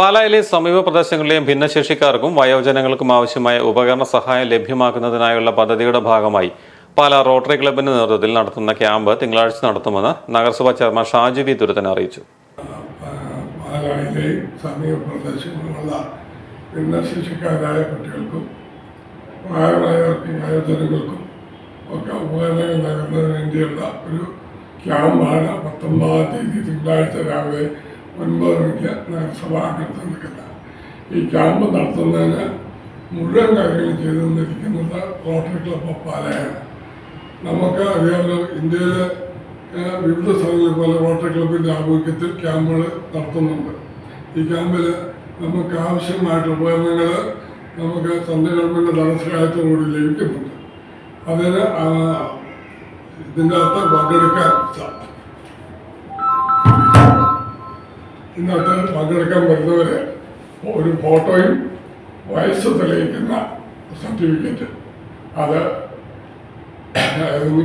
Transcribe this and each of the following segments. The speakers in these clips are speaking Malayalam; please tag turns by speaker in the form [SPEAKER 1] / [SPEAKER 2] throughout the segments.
[SPEAKER 1] പാലായിലെ സമീപ പ്രദേശങ്ങളിലെയും ഭിന്നശേഷിക്കാർക്കും വയോജനങ്ങൾക്കും ആവശ്യമായ ഉപകരണ സഹായം ലഭ്യമാക്കുന്നതിനായുള്ള പദ്ധതിയുടെ ഭാഗമായി പാലാ റോട്ടറി ക്ലബിന്റെ നേതൃത്വത്തിൽ നടത്തുന്ന ക്യാമ്പ് തിങ്കളാഴ്ച നടത്തുമെന്ന് നഗരസഭാ ചെയർമാൻ ഷാജി വി ദുരിതൻ അറിയിച്ചു.
[SPEAKER 2] ഭിന്നശേഷിക്കാരായ കുട്ടികൾക്കും പ്രായമായവർക്കും വയോജനങ്ങൾക്കും ഒക്കെ ഉപകരണങ്ങൾ നൽകുന്നതിന് വേണ്ടിയുള്ള ഒരു ക്യാമ്പാണ് പത്തൊമ്പതാം തീയതി തിങ്കളാഴ്ച രാവിലെ ഒൻപത് മണിക്ക് നഗരസഭാകത്ത് നിൽക്കുന്നത് ഈ ക്യാമ്പ് നടത്തുന്നതിന് മുഴുവൻ കാര്യങ്ങളും ചെയ്തു തന്നിരിക്കുന്നത് റോട്ടറി ക്ലബ് ഓഫ് പാലയാണ് നമുക്ക് അറിയാമല്ലോ ഇന്ത്യയിൽ വിവിധ സ്ഥലങ്ങളിൽ പോലെ റോട്ടറി ക്ലബിന്റെ ആഭിമുഖ്യത്തിൽ ക്യാമ്പുകൾ നടത്തുന്നുണ്ട്. ഈ ക്യാമ്പിൽ നമുക്ക് ആവശ്യമായിട്ടുള്ള ഉപകരണങ്ങൾ നമുക്ക് സെൻട്രൽ ഗവൺമെന്റ് ധനസഹായത്തോടുകൂടി ലഭിക്കുന്നുണ്ട്. അതിന് ഇതിന്റെ അകത്ത് പങ്കെടുക്കാൻ ഇതിനകത്ത് പങ്കെടുക്കാൻ വരുന്നവരെ ഒരു ഫോട്ടോയും വയസ്സ് തെളിയിക്കുന്ന സർട്ടിഫിക്കറ്റ്. അത്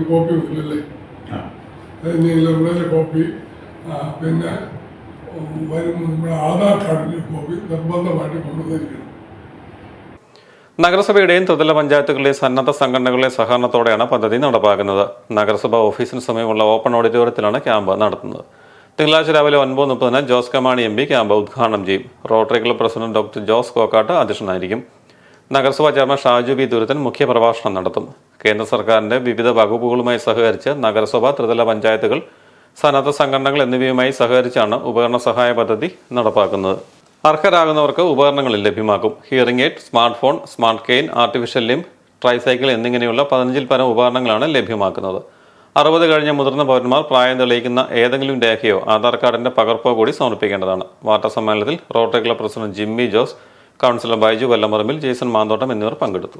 [SPEAKER 2] കോപ്പി ഇല്ലല്ലേ നീലയുടെ കോപ്പി പിന്നെ വരും നമ്മുടെ ആധാർ കാർഡിന്റെ കോപ്പി നിർബന്ധമായിട്ട് കൊണ്ടുവന്നിരിക്കണം.
[SPEAKER 1] നഗരസഭയുടെയും ത്രിതല പഞ്ചായത്തുകളുടെയും സന്നദ്ധ സംഘടനകളുടെ സഹകരണത്തോടെയാണ് പദ്ധതി നടപ്പാക്കുന്നത്. നഗരസഭാ ഓഫീസിന് സമീപമുള്ള ഓപ്പൺ ഓഡിറ്റോറിയത്തിലാണ് ക്യാമ്പ് നടത്തുന്നത്. തിങ്കളാഴ്ച രാവിലെ ഒൻപത് മുപ്പതിന് Jose K Mani M P camp ഉദ്ഘാടനം ചെയ്യും. Rotary club president doctor Jose Kokkatt അധ്യക്ഷനായിരിക്കും. നഗരസഭാ ചെയർമാൻ ഷാജു ബി ദുരിതൻ മുഖ്യപ്രഭാഷണം നടത്തും. കേന്ദ്ര സർക്കാരിന്റെ വിവിധ വകുപ്പുകളുമായി സഹകരിച്ച് നഗരസഭ ത്രിതല പഞ്ചായത്തുകൾ സന്നദ്ധ സംഘടനകൾ എന്നിവയുമായി സഹകരിച്ചാണ് ഉപകരണ സഹായ പദ്ധതി നടപ്പാക്കുന്നത്. അർഹരാകുന്നവർക്ക് ഉപകരണങ്ങൾ ലഭ്യമാക്കും. Hearing aid smart phone smart cane artificial limb tricycle എന്നിങ്ങനെയുള്ള പതിനഞ്ചിൽ പരം ഉപകരണങ്ങളാണ് ലഭ്യമാക്കുന്നത്. അറുപത് കഴിഞ്ഞ മുതിർന്ന പൗരന്മാർ പ്രായം തെളിയിക്കുന്ന ഏതെങ്കിലും രേഖയോ ആധാർ കാർഡിന്റെ പകർപ്പോ കൂടി സമർപ്പിക്കേണ്ടതാണ്. വാർത്താ സമ്മേളനത്തിൽ Rotary club president Jimmy Jose councillor Baiju Vallamarambil Jason Manthottam എന്നിവർ പങ്കെടുത്തു.